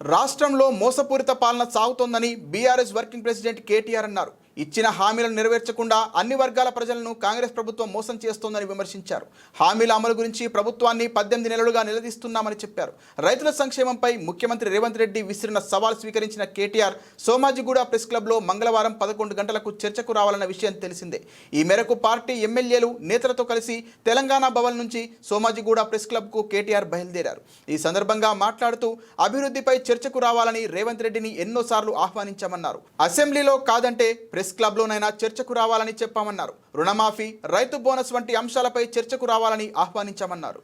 రాష్ట్రంలో మోసపూరిత పాలన సాగుతోందని బీఆర్ఎస్ వర్కింగ్ ప్రెసిడెంట్ కేటీఆర్ అన్నారు. ఇచ్చిన హామీలను నెరవేర్చకుండా అన్ని వర్గాల ప్రజలను కాంగ్రెస్ ప్రభుత్వం మోసం చేస్తోందని విమర్శించారు. హామీల అమలు గురించి ప్రభుత్వాన్ని పద్దెనిమిది నెలలుగా నిలదీస్తున్నామని చెప్పారు. రైతుల సంక్షేమంపై ముఖ్యమంత్రి రేవంత్ రెడ్డి విసిరిన సవాల్ స్వీకరించిన కేటీఆర్ సోమాజిగూడ ప్రెస్ క్లబ్లో మంగళవారం పదకొండు గంటలకు చర్చకు రావాలన్న విషయం తెలిసిందే. ఈ మేరకు పార్టీ ఎమ్మెల్యేలు నేతలతో కలిసి తెలంగాణ భవన్ నుంచి సోమాజిగూడ ప్రెస్ క్లబ్కు కేటీఆర్ బయలుదేరారు. ఈ సందర్భంగా మాట్లాడుతూ అభివృద్ధిపై చర్చకు రావాలని రేవంత్ రెడ్డిని ఎన్నోసార్లు ఆహ్వానించామన్నారు. అసెంబ్లీలో కాదంటే ప్రెస్ క్లబ్లోనైనా చర్చకు రావాలని చెప్పామన్నారు. రుణమాఫీ రైతు బోనస్ వంటి అంశాలపై చర్చకు రావాలని ఆహ్వానించామన్నారు.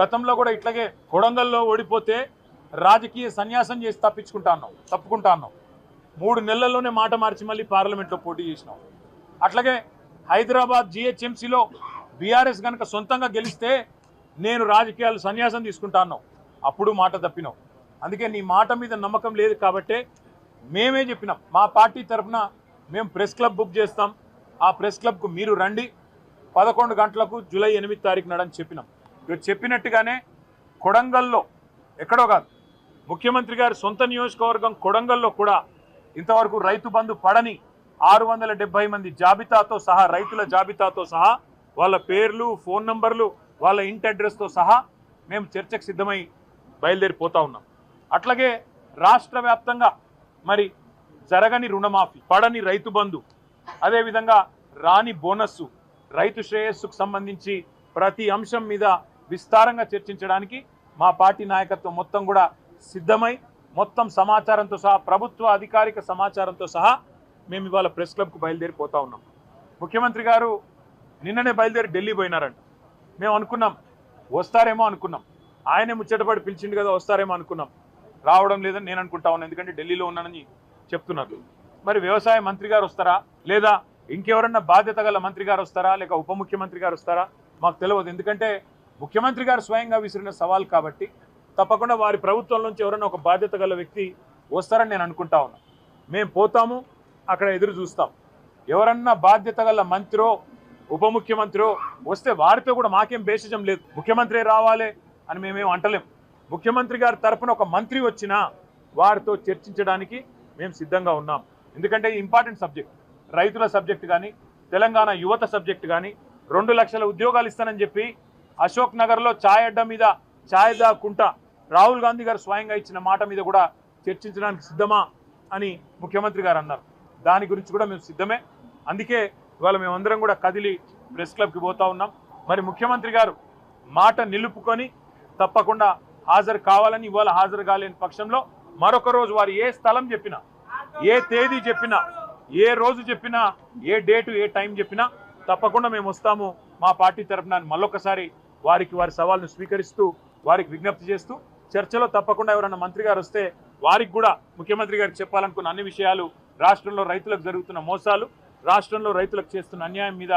గతంలో కూడా ఇట్లాగే కొడంగల్లో ఓడిపోతే రాజకీయ సన్యాసం చేసి తప్పించుకుంటాను తప్పుకుంటాను మూడు నెలల్లోనే మాట మార్చి మళ్ళీ పార్లమెంట్లో పోటీ చేసినాం. అట్లాగే హైదరాబాద్ జిహెచ్ఎంసీలో బీఆర్ఎస్ కనుక సొంతంగా గెలిస్తే నేను రాజకీయాలు సన్యాసం తీసుకుంటాను అప్పుడు మాట తప్పినావు అందుకే నీ మాట మీద నమ్మకం లేదు కాబట్టే మేమే చెప్పినాం. మా పార్టీ తరఫున మేము ప్రెస్ క్లబ్ బుక్ చేస్తాం. ఆ ప్రెస్ క్లబ్కు మీరు రండి. పదకొండు గంటలకు జూలై ఎనిమిది తారీఖు నాడని చెప్పినాం. ఇక చెప్పినట్టుగానే కొడంగల్లో ఎక్కడో కాదు ముఖ్యమంత్రి గారి సొంత నియోజకవర్గం కొడంగల్లో కూడా ఇంతవరకు రైతు బంధు పడని ఆరు వందల డెబ్బై మంది జాబితాతో సహా రైతుల జాబితాతో సహా వాళ్ళ పేర్లు ఫోన్ నంబర్లు వాళ్ళ ఇంటి అడ్రస్తో సహా మేము చర్చకు సిద్ధమై బయలుదేరిపోతా ఉన్నాం. అట్లాగే రాష్ట్ర వ్యాప్తంగా మరి జరగని రుణమాఫీ పడని రైతు బంధు అదేవిధంగా రాని బోనస్సు రైతు శ్రేయస్సుకు సంబంధించి ప్రతి అంశం మీద విస్తారంగా చర్చించడానికి మా పార్టీ నాయకత్వం మొత్తం కూడా సిద్ధమై మొత్తం సమాచారంతో సహా ప్రభుత్వ అధికారిక సమాచారంతో సహా మేము ఇవాళ ప్రెస్ క్లబ్కు బయలుదేరిపోతా ఉన్నాం. ముఖ్యమంత్రి గారు నిన్ననే బయలుదేరి ఢిల్లీ పోయినారంట. మేము అనుకున్నాం వస్తారేమో అనుకున్నాం. ఆయనే ముచ్చటపడి పిలిచిండు కదా వస్తారేమో అనుకున్నాం. రావడం లేదని నేను అనుకుంటా ఉన్నాను ఎందుకంటే ఢిల్లీలో ఉన్నానని చెప్తున్నారు. మరి వ్యవసాయ మంత్రి గారు వస్తారా? లేదా ఇంకెవరన్నా బాధ్యత గల మంత్రి గారు వస్తారా? లేక ఉప ముఖ్యమంత్రి గారు వస్తారా? మాకు తెలియదు. ఎందుకంటే ముఖ్యమంత్రి గారు స్వయంగా విసిరిన సవాల్ కాబట్టి తప్పకుండా వారి ప్రభుత్వం నుంచి ఎవరైనా ఒక బాధ్యత గల వ్యక్తి వస్తారని నేను అనుకుంటా ఉన్నా. మేము పోతాము అక్కడ ఎదురు చూస్తాం. ఎవరన్నా బాధ్యత గల మంత్రో ఉప ముఖ్యమంత్రో వస్తే వారితో కూడా మాకేం భేషజం లేదు. ముఖ్యమంత్రి రావాలి అని మేమేం అంటలేం. ముఖ్యమంత్రి గారి తరపున ఒక మంత్రి వచ్చినా వారితో చర్చించడానికి మేము సిద్ధంగా ఉన్నాం. ఎందుకంటే ఇంపార్టెంట్ సబ్జెక్ట్ రైతుల సబ్జెక్ట్ కానీ తెలంగాణ యువత సబ్జెక్ట్ కానీ రెండు లక్షల ఉద్యోగాలు ఇస్తానని చెప్పి అశోక్ నగర్లో ఛాయ్ అడ్డా మీద ఛాయ్ దాక్కుంటా రాహుల్ గాంధీ గారు స్వయంగా ఇచ్చిన మాట మీద కూడా చర్చించడానికి సిద్ధమా అని ముఖ్యమంత్రి గారు అన్నారు. దాని గురించి కూడా మేము సిద్ధమే. అందుకే ఇవాళ మేమందరం కూడా కదిలి ప్రెస్ క్లబ్కి పోతా ఉన్నాం. మరి ముఖ్యమంత్రి గారు మాట నిలుపుకొని తప్పకుండా హాజరు కావాలని ఇవాళ హాజరు కాలేని పక్షంలో మరొక రోజు వారు ఏ స్థలం చెప్పినా ఏ తేదీ చెప్పినా ఏ రోజు చెప్పినా ఏ డేటు ఏ టైం చెప్పినా తప్పకుండా మేము వస్తాము. మా పార్టీ తరఫున మళ్ళొకసారి వారికి వారి సవాల్ను స్వీకరిస్తూ వారికి విజ్ఞప్తి చేస్తూ చర్చలో తప్పకుండా ఎవరైనా మంత్రి గారు వస్తే వారికి కూడా ముఖ్యమంత్రి గారికి చెప్పాలనుకున్న అన్ని విషయాలు రాష్ట్రంలో రైతులకు జరుగుతున్న మోసాలు రాష్ట్రంలో రైతులకు చేస్తున్న అన్యాయం మీద